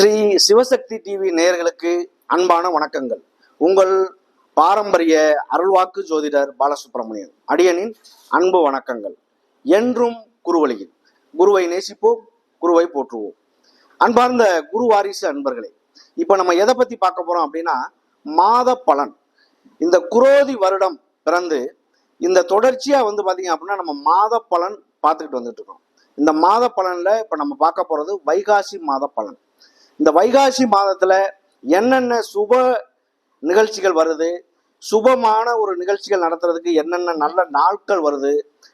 Sri Sivasakthi TV நேயர்களுக்கு அன்பான வணக்கங்கள். உங்கள் பாரம்பரிய அருள்வாக்கு ஜோதிடர் பாலசுப்ரமணியன் அடியனின் அன்பு வணக்கங்கள். என்றும் குருவழியில். குருவை நேசிப்போம் குருவை போற்றுவோம். அன்பார்ந்த குரு வாரிசு அன்பர்களே இப்போ நம்ம எதை பத்தி பார்க்க போறோம் அப்படின்னா மாத பலன். இந்த குரோதி வருடம் பிறந்து இந்த தொடர்ச்சியா வந்து பாத்தீங்க அப்படின்னா நம்ம மாத பலன் பார்த்துக்கிட்டு வந்துட்டு இருக்கோம். இந்த மாத பலன்ல இப்ப நம்ம பார்க்க போறது வைகாசி மாத பலன். இந்த வைகாசி மாதத்துல என்னென்ன சுப நிகழ்ச்சிகள் வருது சுபமான ஒரு நிகழ்ச்சிகள் நடத்துறதுக்கு என்னென்ன நல்ல நாட்கள் வருது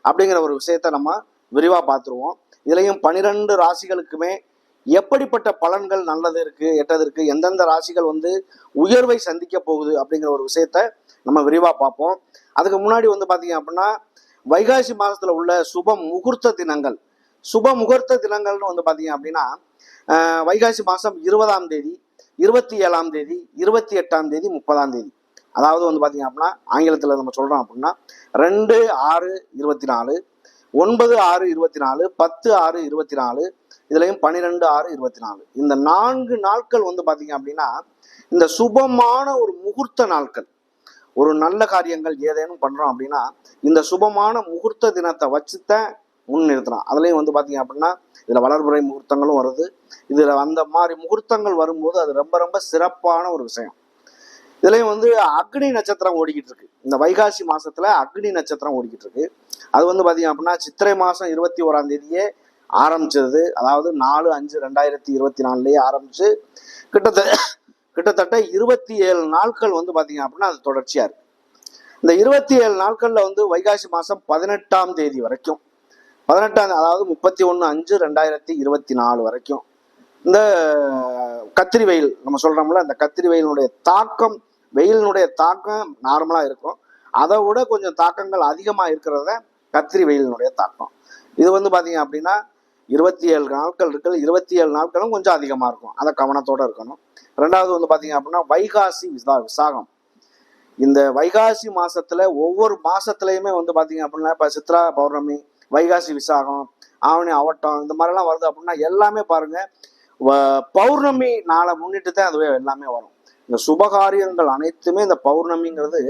அப்படிங்கிற ஒரு விஷயத்த நம்ம விரிவா பார்த்துருவோம். இதுலயும் பனிரெண்டு ராசிகளுக்குமே எப்படிப்பட்ட பலன்கள் நல்லது இருக்கு எட்டது இருக்கு எந்தெந்த ராசிகள் வந்து உயர்வை சந்திக்க போகுது அப்படிங்கிற ஒரு விஷயத்த நம்ம விரிவா பார்ப்போம். அதுக்கு முன்னாடி வந்து பாத்தீங்க அப்படின்னா வைகாசி மாதத்துல உள்ள சுப முகூர்த்த தினங்கள் சுப முகூர்த்த தினங்கள்னு வந்து பார்த்தீங்க அப்படின்னா வைகாசி மாதம் இருபதாம் தேதி இருபத்தி ஏழாம் தேதி இருபத்தி எட்டாம் தேதி முப்பதாம் தேதி. அதாவது வந்து பார்த்தீங்க அப்படின்னா ஆங்கிலத்தில் நம்ம சொல்கிறோம் அப்படின்னா ரெண்டு ஆறு இருபத்தி நாலு ஒன்பது ஆறு இருபத்தி நாலு பத்து ஆறு இருபத்தி நாலு இதுலேயும் பன்னிரெண்டு ஆறு இருபத்தி நாலு இந்த நான்கு நாட்கள் வந்து பார்த்தீங்க அப்படின்னா இந்த சுபமான ஒரு முகூர்த்த நாட்கள். ஒரு நல்ல காரியங்கள் ஏதேனும் பண்ணுறோம் அப்படின்னா இந்த சுபமான முகூர்த்த தினத்தை வச்சுத்தான் முன் நிறுத்தினான் அதுலேயும் வந்து பார்த்தீங்க அப்படின்னா இதில் வளர்புரை முகூர்த்தங்களும் வருது. இதில் அந்த மாதிரி முகூர்த்தங்கள் வரும்போது அது ரொம்ப ரொம்ப சிறப்பான ஒரு விஷயம். இதுலேயும் வந்து அக்னி நட்சத்திரம் ஓடிக்கிட்டு இருக்கு. இந்த வைகாசி மாசத்துல அக்னி நட்சத்திரம் ஓடிக்கிட்டு இருக்கு. அது வந்து பார்த்தீங்க அப்படின்னா சித்திரை மாதம் இருபத்தி ஓராம் தேதியே ஆரம்பிச்சது. அதாவது நாலு அஞ்சு ரெண்டாயிரத்தி இருபத்தி நாலுலேயே ஆரம்பிச்சு கிட்டத்தட்ட கிட்டத்தட்ட இருபத்தி ஏழு நாட்கள் வந்து பார்த்தீங்க அப்படின்னா அது தொடர்ச்சியாக இருக்கு. இந்த இருபத்தி ஏழு நாட்களில் வந்து வைகாசி மாதம் பதினெட்டாம் தேதி வரைக்கும். பதினெட்டாம் அதாவது முப்பத்தி ஒன்று அஞ்சு ரெண்டாயிரத்தி இருபத்தி நாலு வரைக்கும். இந்த கத்திரி வெயில் நம்ம சொல்றோம்ல அந்த கத்திரி வெயிலினுடைய தாக்கம் வெயிலினுடைய தாக்கம் நார்மலா இருக்கும். அதை விட கொஞ்சம் தாக்கங்கள் அதிகமாக இருக்கிறத கத்திரி வெயிலினுடைய தாக்கம். இது வந்து பாத்தீங்க அப்படின்னா இருபத்தி ஏழு நாட்கள் இருக்குது இருபத்தி ஏழு நாட்களும் கொஞ்சம் அதிகமாக இருக்கும். அதை கவனத்தோடு இருக்கணும். ரெண்டாவது வந்து பாத்தீங்க அப்படின்னா வைகாசி விசா விசாகம். இந்த வைகாசி மாசத்துல ஒவ்வொரு மாசத்துலயுமே வந்து பாத்தீங்க அப்படின்னா இப்ப சித்ரா பௌர்ணமி வைகாசி விசாகம் ஆவணி அவட்டம் இந்த மாதிரிலாம் வருது அப்படின்னா எல்லாமே பாருங்க பௌர்ணமி நாளை முன்னிட்டு தான் அதுவே எல்லாமே வரும். இந்த சுபகாரியங்கள் அனைத்துமே இந்த பௌர்ணமிங்கிறது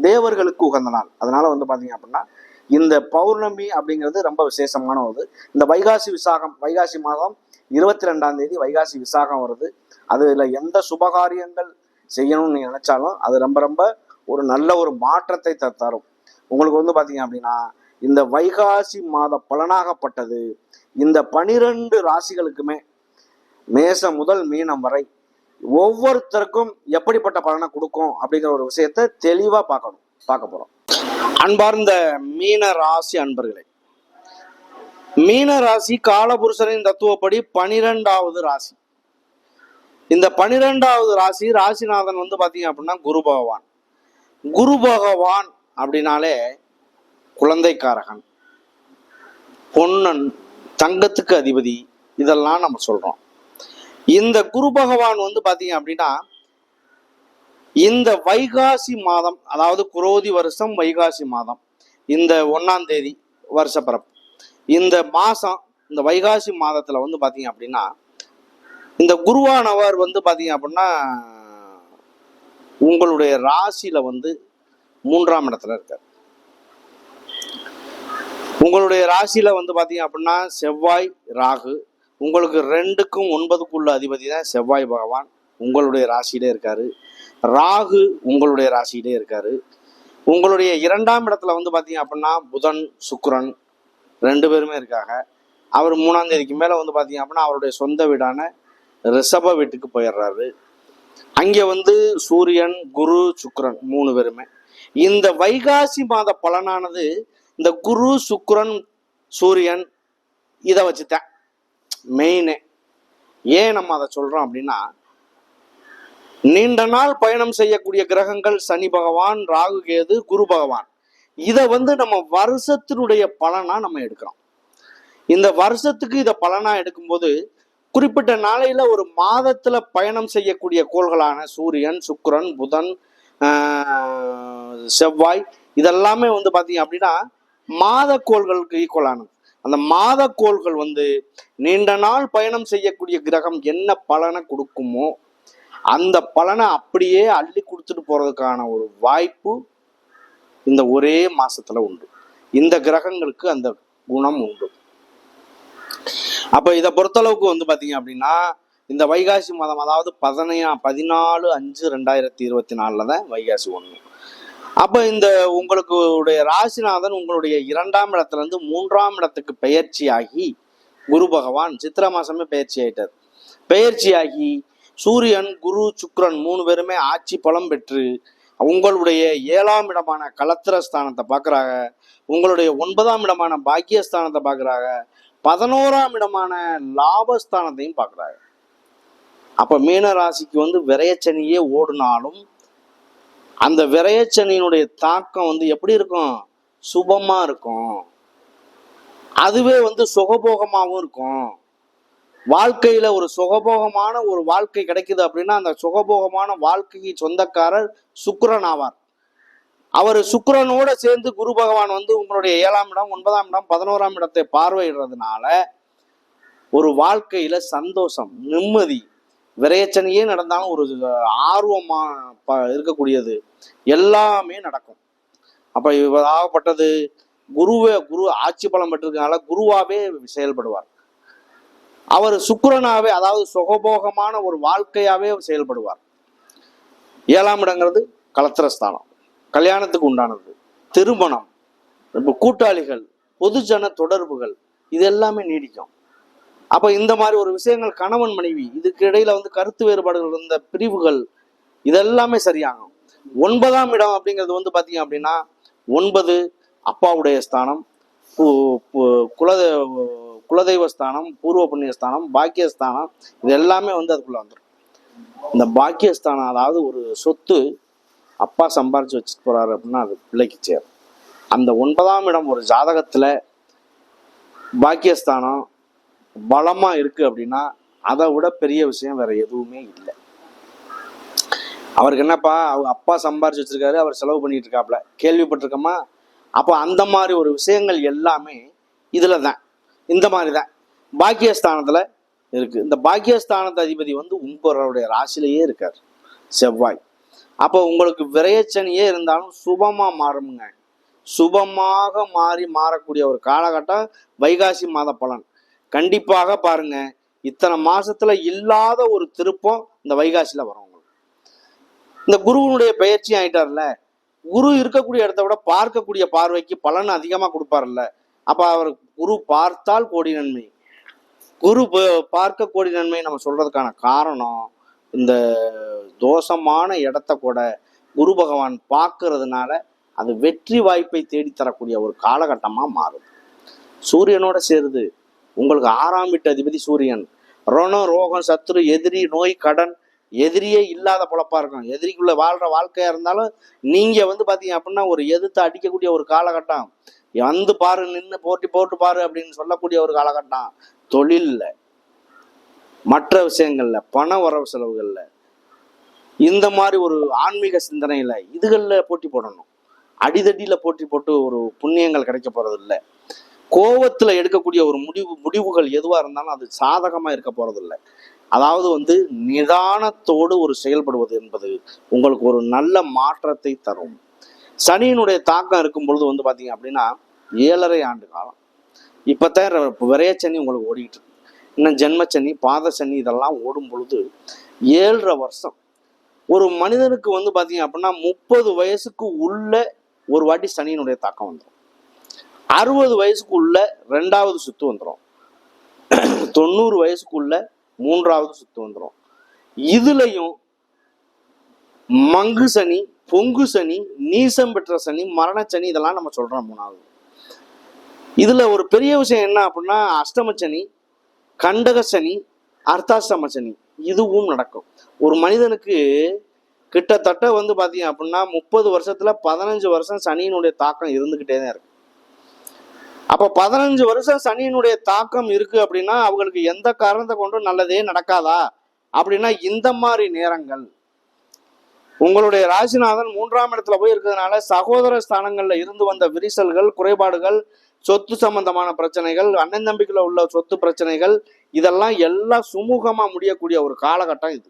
தேவர்களுக்கு உகந்த நாள். அதனால வந்து பாத்தீங்க அப்படின்னா இந்த பௌர்ணமி அப்படிங்கிறது ரொம்ப விசேஷமான ஒரு இந்த வைகாசி விசாகம் வைகாசி மாதம் இருபத்தி ரெண்டாம் தேதி வைகாசி விசாகம் வருது. அதுல எந்த சுபகாரியங்கள் செய்யணும்னு நீங்க நினைச்சாலும் அது ரொம்ப ரொம்ப ஒரு நல்ல ஒரு மாற்றத்தை த- தரும். உங்களுக்கு வந்து பாத்தீங்க அப்படின்னா இந்த வைகாசி மாத பலனாகப்பட்டது. இந்த பனிரெண்டு ராசிகளுக்குமே மேசம் முதல் மீனம் வரை ஒவ்வொருத்தருக்கும் எப்படிப்பட்ட பலனை கொடுக்கும் அப்படிங்கிற ஒரு விஷயத்த தெளிவா பார்க்கணும். பார்க்க போறோம். அன்பார்ந்த மீன ராசி அன்பர்களே மீன ராசி காலபுருஷனின் தத்துவப்படி பனிரெண்டாவது ராசி. இந்த பனிரெண்டாவது ராசி ராசிநாதன் வந்து பாத்தீங்க அப்படின்னா குரு பகவான். குரு பகவான் அப்படின்னாலே குழந்தைக்காரகன் பொன்னன் தங்கத்துக்கு அதிபதி இதெல்லாம் நம்ம சொல்றோம். இந்த குரு பகவான் வந்து பாத்தீங்க அப்படின்னா இந்த வைகாசி மாதம் அதாவது குரோதி வருஷம் வைகாசி மாதம் இந்த ஒன்னாம் தேதி வருஷ பிறப்பு இந்த மாசம் இந்த வைகாசி மாதத்துல வந்து பாத்தீங்க அப்படின்னா இந்த குருவானவர் வந்து பாத்தீங்க அப்படின்னா உங்களுடைய ராசியில வந்து மூன்றாம் இடத்துல இருக்கார். உங்களுடைய ராசியில வந்து பாத்தீங்க அப்படின்னா செவ்வாய் ராகு உங்களுக்கு ரெண்டுக்கும் ஒன்பதுக்குள்ள அதிபதி தான் செவ்வாய் பகவான். உங்களுடைய ராசியிலே இருக்காரு. ராகு உங்களுடைய ராசியிலே இருக்காரு. உங்களுடைய இரண்டாம் இடத்துல வந்து பாத்தீங்க அப்படின்னா புதன் சுக்ரன் ரெண்டு பேருமே இருக்காங்க. அவர் மூணாம் தேதிக்கு மேல வந்து பாத்தீங்க அப்படின்னா அவருடைய சொந்த வீடான ரிஷப வீட்டுக்கு போயிடுறாரு. அங்கே வந்து சூரியன் குரு சுக்ரன் மூணு பேருமே. இந்த வைகாசி மாத பலனானது இந்த குரு சுக்ரன் சூரியன் இதை வச்சுட்டேன். மெயினு ஏன் நம்ம அதை சொல்றோம் அப்படின்னா நீண்ட நாள் பயணம் செய்யக்கூடிய கிரகங்கள் சனி பகவான் ராகு கேது குரு பகவான். இதை வந்து நம்ம வருஷத்தினுடைய பலனா நம்ம எடுக்கிறோம். இந்த வருஷத்துக்கு இதை பலனா எடுக்கும்போது குறிப்பிட்ட நாளையில ஒரு மாதத்துல பயணம் செய்யக்கூடிய கோள்களான சூரியன் சுக்ரன் புதன் செவ்வாய் இதெல்லாமே வந்து பாத்தீங்க அப்படின்னா மாத கோள்களுக்கு ஈக்குவலானது அந்த மாதக்கோள்கள் வந்து நீண்ட நாள் பயணம் செய்யக்கூடிய கிரகம் என்ன பலனை கொடுக்குமோ அந்த பலனை அப்படியே அள்ளி கொடுத்துட்டு போறதுக்கான ஒரு வாய்ப்பு இந்த ஒரே மாசத்துல உண்டு. இந்த கிரகங்களுக்கு அந்த குணம் உண்டு. அப்ப இதை பொறுத்தளவுக்கு வந்து பாத்தீங்க அப்படின்னா இந்த வைகாசி மாதம் அதாவது பதினையா பதினாலு அஞ்சு ரெண்டாயிரத்தி இருபத்தி நாலுல தான் வைகாசி ஒன்று அப்ப இந்த உங்களுக்கு உடைய ராசிநாதன் உங்களுடைய இரண்டாம் இடத்துல இருந்து மூன்றாம் இடத்துக்கு பெயர்ச்சியாகி குரு பகவான் சித்திர மாசமே பெயர்ச்சி ஆயிட்டார் பெயர்ச்சியாகி சூரியன் குரு சுக்ரன் மூணு பேருமே ஆட்சி பலம் பெற்று உங்களுடைய ஏழாம் இடமான கலத்திர ஸ்தானத்தை பார்க்குறாங்க உங்களுடைய ஒன்பதாம் இடமான பாக்கியஸ்தானத்தை பார்க்குறாங்க பதினோராம் இடமான லாபஸ்தானத்தையும் பார்க்குறாங்க அப்ப மீன ராசிக்கு வந்து விரையச்சனியே ஓடினாலும் அந்த விரையச்சனியினுடைய தாக்கம் வந்து எப்படி இருக்கும்? சுபமா இருக்கும். அதுவே வந்து சுகபோகமாகவும் இருக்கும். வாழ்க்கையில ஒரு சுகபோகமான ஒரு வாழ்க்கை கிடைக்குது அப்படின்னா அந்த சுகபோகமான வாழ்க்கைக்கு சொந்தக்காரர் சுக்கரன் ஆவார். அவர் சுக்கரனோட சேர்ந்து குரு பகவான் வந்து உங்களுடைய ஏழாம் இடம் ஒன்பதாம் இடம் பதினோராம் இடத்தை பார்வையிடுறதுனால ஒரு வாழ்க்கையில சந்தோஷம் நிம்மதி விரையச்சனையே நடந்தாலும் ஒரு ஆர்வமா ப- இருக்கக்கூடியது. எல்லாமே நடக்கும். அப்ப இவர் ஆகப்பட்டது குருவே குரு ஆட்சி பலம் பெற்றிருக்கனால குருவாவே செயல்படுவார். அவர் சுக்கரனாவே அதாவது சுகபோகமான ஒரு வாழ்க்கையாவே செயல்படுவார். ஏழாம் இடங்கிறது கலத்திரஸ்தானம். கல்யாணத்துக்கு உண்டானது. திருமணம். இப்போ கூட்டாளிகள் பொதுஜன தொடர்புகள் இது எல்லாமே நீடிக்கும். அப்ப இந்த மாதிரி ஒரு விஷயங்கள் கணவன் மனைவி இதுக்கு இடையில வந்து கருத்து வேறுபாடுகள் இருந்த பிரிவுகள் இதெல்லாமே சரியாகும். ஒன்பதாம் இடம் அப்படிங்கிறது வந்து பாத்தீங்க அப்படின்னா ஒன்பது அப்பாவுடைய ஸ்தானம் கு- குலதெ குலதெய்வ ஸ்தானம் பூர்வ புண்ணிய ஸ்தானம் பாக்கியஸ்தானம் இது எல்லாமே வந்து அதுக்குள்ள வந்துடும் இந்த பாக்கியஸ்தானம் அதாவது ஒரு சொத்து அப்பா சம்பாரிச்சு வச்சுட்டு போறாரு அப்படின்னா அது பிள்ளைக்கு சேரும். அந்த ஒன்பதாம் இடம் ஒரு ஜாதகத்துல பாக்கியஸ்தானம் பலமா இருக்கு அப்படின்னா அதை விட பெரிய விஷயம் வேற எதுவுமே இல்லை. அவருக்கு என்னப்பா அவங்க அப்பா சம்பாரிச்சு வச்சிருக்காரு அவர் செலவு பண்ணிட்டு இருக்காப்ல. கேள்விப்பட்டிருக்கோமா? அப்போ அந்த மாதிரி ஒரு விஷயங்கள் எல்லாமே இதுல தான். இந்த மாதிரி தான். பாக்கியஸ்தானத்துல இருக்கு. இந்த பாக்கியஸ்தானத்து அதிபதி வந்து உங்களுடைய ராசியிலேயே இருக்கார். செவ்வாய். அப்போ உங்களுக்கு விரையச்சனியே இருந்தாலும் சுபமா மாறுமுங்க. சுபமாக மாறி மாறக்கூடிய ஒரு காலகட்டம் வைகாசி மாத பலன். கண்டிப்பாக பாருங்க இத்தனை மாசத்துல இல்லாத ஒரு திருப்பம் இந்த வைகாசியில வரும் இந்த குருவனுடைய பயிற்சி ஆயிட்டார்ல. குரு இருக்கக்கூடிய இடத்த விட பார்க்கக்கூடிய பார்வைக்கு பலன் அதிகமா கொடுப்பார்ல. அப்ப அவர் குரு பார்த்தால் கோடி நன்மை. குரு பார்க்க கோடி நன்மை நம்ம சொல்றதுக்கான காரணம் இந்த தோஷமான இடத்த கூட குரு பகவான் பார்க்கறதுனால அது வெற்றி வாய்ப்பை தேடித்தரக்கூடிய ஒரு காலகட்டமா மாறுது. சூரியனோட சேருது உங்களுக்கு ஆறாம் வீட்டு அதிபதி சூரியன். ரணம் ரோகம் சத்துரு எதிரி நோய் கடன் எதிரியே இல்லாத பொழப்பா இருக்கும். எதிரிக்குள்ள வாழ்ற வாழ்க்கையா இருந்தாலும் நீங்க வந்து பாத்தீங்க அப்படின்னா ஒரு எதிர்த்து அடிக்கக்கூடிய ஒரு காலகட்டம். வந்து பாரு நின்று போட்டி போட்டு பாரு அப்படின்னு சொல்லக்கூடிய ஒரு காலகட்டம். தொழில்ல. மற்ற விஷயங்கள்ல பண வரவு செலவுகள்ல. இந்த மாதிரி ஒரு ஆன்மீக சிந்தனையில இதுகள்ல போட்டி போடணும். அடிதடியில போட்டி போட்டு ஒரு புண்ணியங்கள் கிடைக்க போறது இல்லை கோவத்தில் எடுக்கக்கூடிய ஒரு முடிவு முடிவுகள் எதுவாக இருந்தாலும் அது சாதகமாக இருக்க போகிறதில்ல அதாவது வந்து நிதானத்தோடு ஒரு செயல்படுவது என்பது உங்களுக்கு ஒரு நல்ல மாற்றத்தை தரும். சனியினுடைய தாக்கம் இருக்கும் பொழுது வந்து பார்த்தீங்க அப்படின்னா ஏழரை ஆண்டு காலம். இப்போத்தான் விரைய சனி உங்களுக்கு ஓடிக்கிட்டு இருக்கு. இன்னும் ஜென்மச்சனி பாதசனி இதெல்லாம் ஓடும் பொழுது ஏழரை வருஷம். ஒரு மனிதனுக்கு வந்து பார்த்தீங்க அப்படின்னா முப்பது வயசுக்கு உள்ள ஒரு வாட்டி சனியினுடைய தாக்கம் வந்துடும் அறுபது வயசுக்குள்ள ரெண்டாவது சுத்து வந்துடும் தொண்ணூறு வயசுக்குள்ள மூன்றாவது சுத்து வந்துடும் இதுலயும் மங்கு சனி பொங்கு சனி நீசம் பெற்ற சனி மரண சனி இதெல்லாம் நம்ம சொல்றோம் மூணாவது. இதுல ஒரு பெரிய விஷயம் என்ன அப்படின்னா அஷ்டம சனி கண்டக சனி அர்த்தாஷ்டம சனி இதுவும் நடக்கும். ஒரு மனிதனுக்கு கிட்டத்தட்ட வந்து பாத்தீங்க அப்படின்னா முப்பது வருஷத்துல பதினஞ்சு வருஷம் சனியினுடைய தாக்கம் இருந்துகிட்டே தான் இருக்கு. அப்போ பதினஞ்சு வருஷம் சனியினுடைய தாக்கம் இருக்கு அப்படின்னா அவங்களுக்கு எந்த காரணத்தை கொண்டும் நல்லதே நடக்காதா? அப்படின்னா இந்த மாதிரி நேரங்கள். உங்களுடைய ராசிநாதன் மூன்றாம் இடத்துல போய் இருக்கிறதுனால சகோதர ஸ்தானங்கள்ல இருந்து வந்த விரிசல்கள் குறைபாடுகள் சொத்து சம்பந்தமான பிரச்சனைகள் அண்ணன் தம்பிக்குள்ள உள்ள சொத்து பிரச்சனைகள் இதெல்லாம் எல்லாம் சுமூகமா முடியக்கூடிய ஒரு காலகட்டம் இது.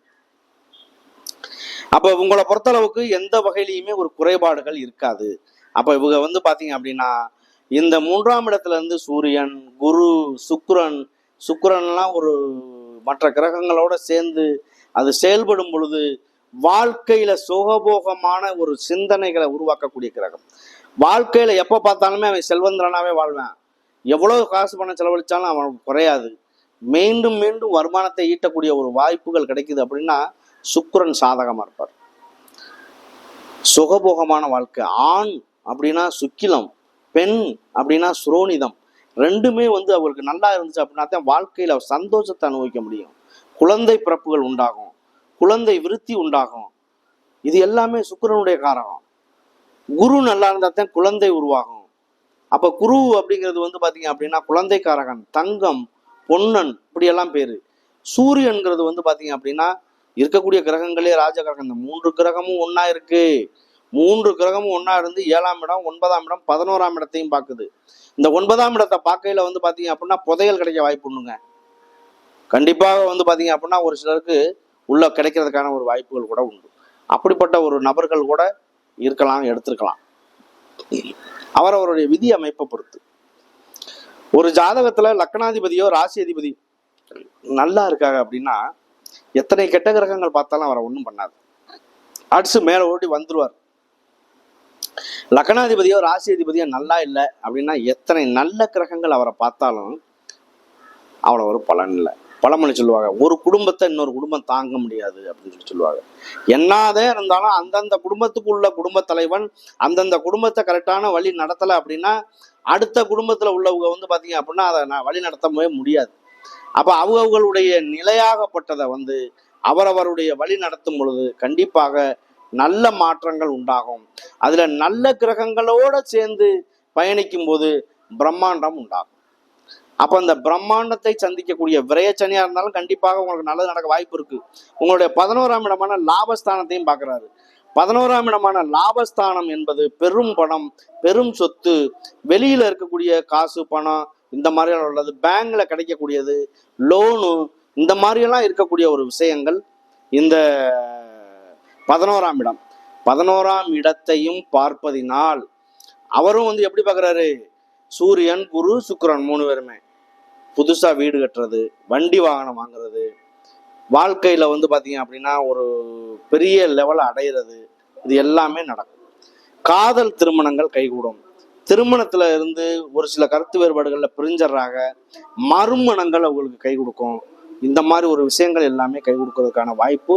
அப்ப உங்களை பொறுத்தளவுக்கு எந்த வகையிலையுமே ஒரு குறைபாடுகள் இருக்காது. அப்ப இவங்க வந்து பாத்தீங்க அப்படின்னா இந்த மூன்றாம் இடத்துல இருந்து சூரியன் குரு சுக்ரன் சுக்ரன்லாம் ஒரு மற்ற கிரகங்களோட சேர்ந்து அது செயல்படும் பொழுது வாழ்க்கையில சுகபோகமான ஒரு சிந்தனைகளை உருவாக்கக்கூடிய கிரகம். வாழ்க்கையில எப்ப பார்த்தாலுமே அவன் செல்வந்திரனாவே வாழ்வான். எவ்வளவு காசு பணம் செலவழிச்சாலும் அவன் குறையாது. மீண்டும் மீண்டும் வருமானத்தை ஈட்டக்கூடிய ஒரு வாய்ப்புகள் கிடைக்குது அப்படின்னா சுக்கரன் சாதகமா இருப்பார். சுகபோகமான வாழ்க்கை. ஆண் அப்படின்னா சுக்கிலம். பெண் அப்படின்னா சுரோனிதம். ரெண்டுமே வந்து அவருக்கு நல்லா இருந்துச்சு அப்படின்னா தான் வாழ்க்கையில அவர் சந்தோஷத்தை அனுபவிக்க முடியும். குழந்தை பிறப்புகள் உண்டாகும். குழந்தை விருத்தி உண்டாகும். இது எல்லாமே சுக்கிரனுடைய காரகம். குரு நல்லா இருந்தா தான் குழந்தை உருவாகும். அப்ப குரு அப்படிங்கிறது வந்து பார்த்தீங்க அப்படின்னா குழந்தைக்காரகன் தங்கம் பொன்னன் இப்படியெல்லாம் பேரு. சூரியன்கிறது வந்து பாத்தீங்க அப்படின்னா இருக்கக்கூடிய கிரகங்களே ராஜ கிரகம். இந்த மூன்று கிரகமும் ஒன்றா இருக்கு. மூன்று கிரகமும் ஒன்றா இருந்து ஏழாம் இடம் ஒன்பதாம் இடம் பதினோராம் இடத்தையும் பார்க்குது இந்த ஒன்பதாம் இடத்தை பார்க்கையில வந்து பார்த்தீங்க அப்படின்னா புதையல் கிடைக்க வாய்ப்பு உண்டுங்க. கண்டிப்பாக வந்து பார்த்தீங்க அப்படின்னா ஒரு சிலருக்கு உள்ள கிடைக்கிறதுக்கான ஒரு வாய்ப்புகள் கூட உண்டு. அப்படிப்பட்ட ஒரு நபர்கள் கூட இருக்கலாம் எடுத்திருக்கலாம். அவரவருடைய விதி அமைப்பை பொறுத்து. ஒரு ஜாதகத்துல லக்னாதிபதியோ ராசி அதிபதி நல்லா இருக்காங்க அப்படின்னா எத்தனை கெட்ட கிரகங்கள் பார்த்தாலும் அவரை ஒன்றும் பண்ணாது. அடிச்சு மேலே ஓடி வந்துருவார். லக்னாதிபதியோ ராசி அதிபதியோ நல்லா இல்லை அப்படின்னா எத்தனை நல்ல கிரகங்கள் அவரை பார்த்தாலும் அவ்வளோ ஒரு பலன் இல்லை. பழமொழி சொல்லுவாங்க. ஒரு குடும்பத்தை இன்னொரு குடும்பம் தாங்க முடியாது அப்படின்னு சொல்லி சொல்லுவாங்க. என்னதே இருந்தாலும் அந்தந்த குடும்பத்துக்கு உள்ள குடும்ப தலைவன் அந்தந்த குடும்பத்தை கரெக்டான வழி நடத்தலை அப்படின்னா அடுத்த குடும்பத்தில் உள்ளவங்க வந்து பார்த்தீங்க அப்படின்னா அதை நான் வழி நடத்தவே முடியாது. அப்போ அவங்களுடைய நிலையாகப்பட்டதை வந்து அவரவருடைய வழி நடத்தும் பொழுது கண்டிப்பாக நல்ல மாற்றங்கள் உண்டாகும். அதுல நல்ல கிரகங்களோட சேர்ந்து பயணிக்கும் போது பிரம்மாண்டம் உண்டாகும். அப்ப அந்த பிரம்மாண்டத்தை சந்திக்கக்கூடிய விரயச்சனியாக இருந்தாலும் கண்டிப்பாக உங்களுக்கு நல்லது நடக்க வாய்ப்பு இருக்கு. உங்களுடைய பதினோராம் இடமான லாபஸ்தானத்தையும் பார்க்குறாரு. பதினோராம் இடமான லாபஸ்தானம் என்பது பெரும் பணம் பெரும் சொத்து வெளியில இருக்கக்கூடிய காசு பணம் இந்த மாதிரியான உள்ளது. பேங்க்ல கிடைக்கக்கூடியது லோனு இந்த மாதிரியெல்லாம் இருக்கக்கூடிய ஒரு விஷயங்கள். இந்த பதினோராம் இடம். பதினோராம் இடத்தையும் பார்ப்பதினால் அவரும் வந்து எப்படி பார்க்குறாரு? சூரியன் குரு சுக்கரன் மூணு பேருமே. புதுசாக வீடு கட்டுறது வண்டி வாகனம் வாங்குறது வாழ்க்கையில் வந்து பார்த்தீங்க அப்படின்னா ஒரு பெரிய லெவலை அடையிறது இது எல்லாமே நடக்கும். காதல் திருமணங்கள் கைகூடும். திருமணத்தில் இருந்து ஒரு சில கருத்து வேறுபாடுகளில் பிரிஞ்சறாக மறுமணங்கள் அவங்களுக்கு கை கொடுக்கும் இந்த மாதிரி ஒரு விஷயங்கள் எல்லாமே கை கொடுக்கறதுக்கான வாய்ப்பு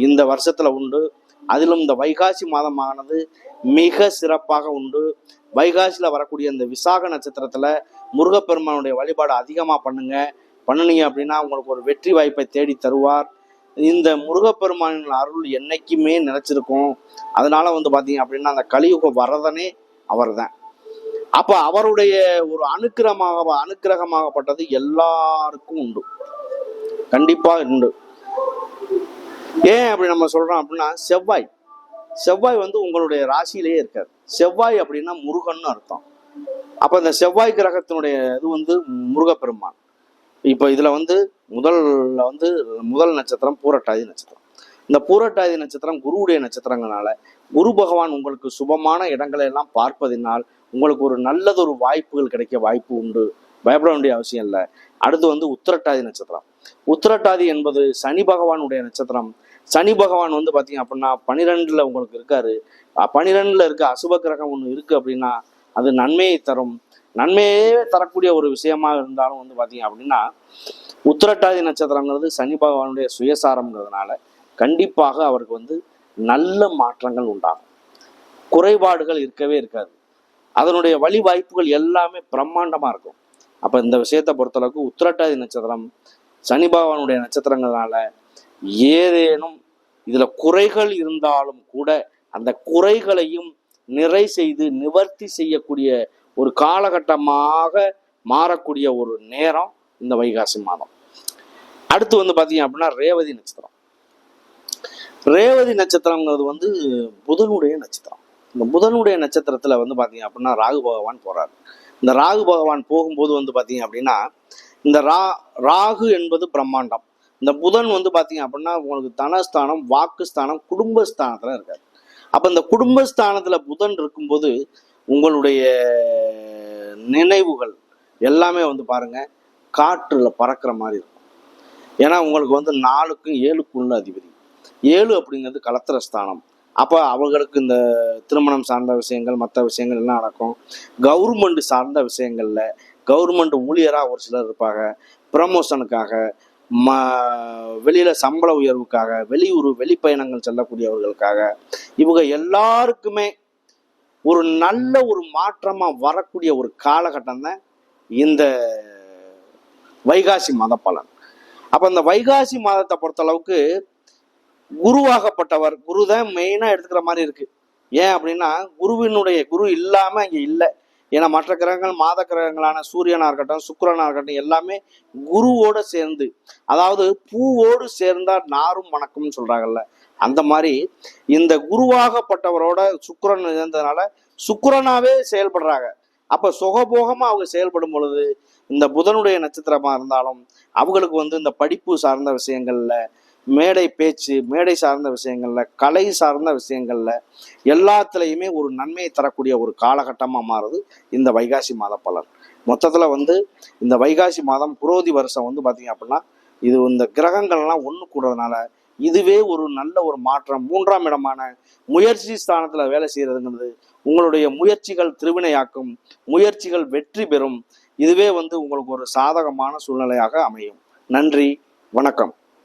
இந்த வருஷத்துல உண்டு. அதிலும் இந்த வைகாசி மாதமானது மிக சிறப்பாக உண்டு. வைகாசியில வரக்கூடிய இந்த விசாக நட்சத்திரத்துல முருகப்பெருமானுடைய வழிபாடு அதிகமா பண்ணுங்க. பண்ணுனீங்க அப்படின்னா உங்களுக்கு ஒரு வெற்றி வாய்ப்பை தேடி தருவார். இந்த முருகப்பெருமானின் அருள் என்னைக்குமே நிலைச்சிருக்கும் அதனால வந்து பாத்தீங்க அப்படின்னா அந்த கலியுக வரதனே அவர்தான். அப்ப அவருடைய ஒரு அனுக்கிரமாக அனுக்கிரகமாகப்பட்டது எல்லாருக்கும் உண்டு. கண்டிப்பா உண்டு. ஏன் அப்படி நம்ம சொல்றோம் அப்படின்னா செவ்வாய். செவ்வாய் வந்து உங்களுடைய ராசியிலேயே இருக்காது. செவ்வாய் அப்படின்னா முருகன் அர்த்தம். அப்ப இந்த செவ்வாய் கிரகத்தினுடைய இது வந்து முருகப்பெருமான். இப்போ இதுல வந்து முதல்ல வந்து முதல் நட்சத்திரம் பூரட்டாதி நட்சத்திரம். இந்த பூரட்டாதி நட்சத்திரம் குருவுடைய நட்சத்திரங்களால குரு பகவான் உங்களுக்கு சுபமான இடங்களை எல்லாம் பார்ப்பதினால் உங்களுக்கு ஒரு நல்லதொரு வாய்ப்புகள் கிடைக்க வாய்ப்பு உண்டு. பயப்பட வேண்டிய அவசியம் இல்லை. அடுத்து வந்து உத்திரட்டாதி நட்சத்திரம். உத்திரட்டாதி என்பது சனி பகவானுடைய நட்சத்திரம். சனி பகவான் வந்து பார்த்தீங்க அப்படின்னா பனிரெண்டில் உங்களுக்கு இருக்காரு. பனிரெண்டில் இருக்க அசுப கிரகம் ஒன்று இருக்கு அப்படின்னா அது நன்மையை தரும். நன்மையே தரக்கூடிய ஒரு விஷயமா இருந்தாலும் வந்து பார்த்தீங்க அப்படின்னா உத்திரட்டாதி நட்சத்திரங்கிறது சனி பகவானுடைய சுயசாரம்ங்கிறதுனால கண்டிப்பாக அவருக்கு வந்து நல்ல மாற்றங்கள் உண்டாகும். குறைபாடுகள் இருக்கவே இருக்காது. அதனுடைய வழி வாய்ப்புகள் எல்லாமே பிரம்மாண்டமா இருக்கும். அப்ப இந்த விஷயத்தை பொறுத்தளவுக்கு உத்திரட்டாதி நட்சத்திரம் சனி பகவானுடைய நட்சத்திரங்களால ஏதேனும் இதுல குறைகள் இருந்தாலும் கூட அந்த குறைகளையும் நிறை செய்து நிவர்த்தி செய்யக்கூடிய ஒரு காலகட்டமாக மாறக்கூடிய ஒரு நேரம் இந்த வைகாசி மாதம். அடுத்து வந்து பாத்தீங்க அப்படின்னா ரேவதி நட்சத்திரம். ரேவதி நட்சத்திரங்கிறது வந்து புதனுடைய நட்சத்திரம். இந்த புதனுடைய நட்சத்திரத்துல வந்து பாத்தீங்க அப்படின்னா ராகு பகவான் போறாரு. இந்த ராகு பகவான் போகும்போது வந்து பார்த்தீங்க அப்படின்னா இந்த ரா ராகு என்பது பிரம்மாண்டம். இந்த புதன் வந்து பார்த்தீங்க அப்படின்னா உங்களுக்கு தனஸ்தானம் வாக்குஸ்தானம் குடும்பஸ்தானத்தில் இருக்காது அப்போ இந்த குடும்பஸ்தானத்தில் புதன் இருக்கும்போது உங்களுடைய நினைவுகள் எல்லாமே வந்து பாருங்க காற்றில் பறக்கிற மாதிரி இருக்கும். ஏன்னா உங்களுக்கு வந்து நாலுக்கும் ஏழுக்கும் உள்ள அதிபதி. ஏழு அப்படிங்கிறது கலத்திர ஸ்தானம். அப்போ அவர்களுக்கு இந்த திருமணம் சார்ந்த விஷயங்கள் மற்ற விஷயங்கள் எல்லாம் நடக்கும். கவர்மெண்ட் சார்ந்த விஷயங்களில் கவர்மெண்ட் ஊழியராக ஒரு சிலர் இருப்பாங்க. ப்ரமோஷனுக்காக ம வெளியில் சம்பள உயர்வுக்காக வெளியூர் வெளிப்பயணங்கள் செல்லக்கூடியவர்களுக்காக இவங்க எல்லாருக்குமே ஒரு நல்ல ஒரு மாற்றமாக வரக்கூடிய ஒரு காலகட்டம் தான் இந்த வைகாசி மாத பலன். அப்போ இந்த வைகாசி மாதத்தை பொறுத்தளவுக்கு குருவாகப்பட்டவர் குரு தான் மெயினாக எடுத்துக்கிற மாதிரி இருக்குது ஏன் அப்படின்னா குருவினுடைய குரு இல்லாமல் இங்கே இல்லை. ஏன்னா மற்ற கிரகங்கள் மாத கிரகங்களான சூரியனா இருக்கட்டும் சுக்கரனாக இருக்கட்டும் எல்லாமே குருவோடு சேர்ந்து அதாவது பூவோடு சேர்ந்தால் நாரும் வணக்கம்னு சொல்றாங்கல்ல. அந்த மாதிரி இந்த குருவாகப்பட்டவரோட சுக்கரன் இருந்ததுனால சுக்கிரனாவே செயல்படுறாங்க. அப்போ சுகபோகமா அவங்க செயல்படும் பொழுது இந்த புதனுடைய நட்சத்திரமா இருந்தாலும் அவங்களுக்கு வந்து இந்த படிப்பு சார்ந்த விஷயங்கள்ல மேடை பேச்சு மேடை சார்ந்த விஷயங்கள்ல கலை சார்ந்த விஷயங்கள்ல எல்லாத்துலேயுமே ஒரு நன்மையை தரக்கூடிய ஒரு காலகட்டமாக மாறுது இந்த வைகாசி மாத பலன். மொத்தத்தில் வந்து இந்த வைகாசி மாதம் புரோதி வருஷம் வந்து பார்த்தீங்க அப்படின்னா இது இந்த கிரகங்கள்லாம் ஒன்று கூடுறதுனால இதுவே ஒரு நல்ல ஒரு மாற்றம் மூன்றாம் இடமான முயற்சி ஸ்தானத்தில் வேலை செய்கிறதுங்கிறது உங்களுடைய முயற்சிகள் திருவினையாக்கும் முயற்சிகள் வெற்றி பெறும் இதுவே வந்து உங்களுக்கு ஒரு சாதகமான சூழ்நிலையாக அமையும். நன்றி வணக்கம்.